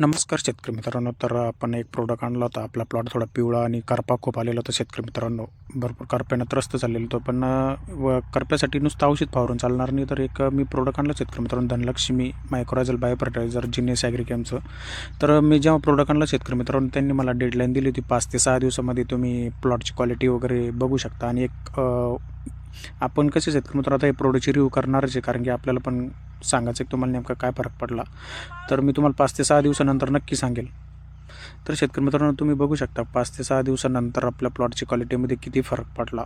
नमस्कार शेतकरी मित्रांनो तर आपण एक प्रोडक्ट आणला होता. आपला प्लॉट थोडा पिवळा आणि करपा खूप आलेला होता शेतकरी मित्रांनो. भरपूर करप्यानं त्रस्त झालेलं होतं पण व करप्यासाठी नुसतं औषध फावरून चालणार नाही तर एक मी प्रोडक्ट आणलं शेतकरी मित्रांनो धनलक्ष्मी मायक्रोरायझल बायोफर्टिलायझर जिनेस ॲग्रिकॅमचं तर मी जेव्हा प्रोडक्ट आणला शेतकरी मित्रांनो त्यांनी मला डेडलाईन दिली होती पाच ते सहा दिवसामध्ये तुम्ही प्लॉटची क्वालिटी वगैरे बघू शकता. आणि एक आपण कसे शेतकरी मित्र आता हे प्रोडक्टची रिव्ह्यू करणारच आहे कारण की आपल्याला पण सांगायचं की तुम्हाला नेमका काय फरक पडला तर मी तुम्हाला पाच ते सहा दिवसानंतर नक्की सांगेल. तर शेतकरी मित्रांनो तुम्ही बघू शकता पाच ते सहा दिवसानंतर आपल्या प्लॉटची क्वालिटीमध्ये किती फरक पडला.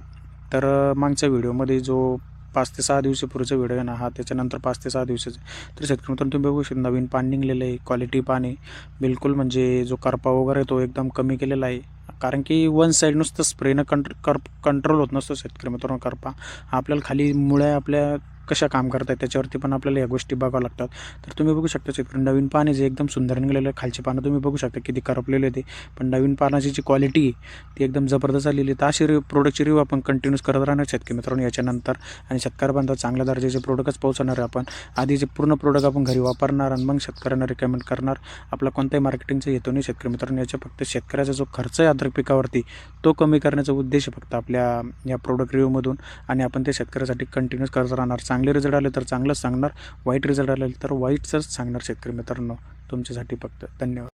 तर मागच्या व्हिडिओमध्ये जो पाच ते सहा दिवसापूर्वीचा व्हिडिओ आहे ना हा त्याच्यानंतर पाच ते सहा दिवसाचा तर शेतकरी मित्रांनो तुम्ही बघू शकता नवीन पान निघलेलं आहे क्वालिटी पाणी बिलकुल म्हणजे जो करपा वगैरे आहे तो एकदम कमी केलेला आहे. कारण की वन साईड नुसतं स्प्रेनं कंट्र कर कंट्रोल होत नसतो शेतकरी मित्रांनो करपा. हा आपल्याला खाली मुळ्या आपल्या कशा काम करतात त्याच्यावरती पण आपल्याला या गोष्टी बघाव्या लागतात. तर तुम्ही बघू शकता शेतकरी नवीन पाणी जे एकदम सुंदर निघालेलं आहे खालची पानं तुम्ही बघू शकता किती करपलेले ते. पण नवीन पानाची जी क्वालिटी आहे ती एकदम जबरदस्त आलेली आहे. तर अशी रि प्रोडक्टची रिव्ह आपण कंटिन्यूस करत राहणार शेतकरी मित्रांनो याच्यानंतर. आणि शेतकऱ्यापर्यंत चांगल्या दर्जाचे प्रोडक्टच पोहोचवणार आहे आपण आधी जे पूर्ण प्रोडक्ट आपण घरी वापरणार आणि मग शेतकऱ्यांना रिकमेंड करणार आपला कोणत्याही मार्केटिंगचा येतो नाही शेतकरी मित्रांनो. याच्या फक्त शेतकऱ्याचा जो खर्च आहे अद्रक पिकावरती तो कमी करण्याचा उद्देश फक्त आपल्या या प्रोडक्ट रिव्ह्यूमधून आणि आपण ते शेतकऱ्यासाठी कंटिन्यूस करत राहणार. चांगले रिझल्ट आले तर चांगलंच सांगणार. वाईट रिझल्ट आले तर वाईटच सांगणार शेतकरी मित्रांनो. तुमच्यासाठी फक्त धन्यवाद.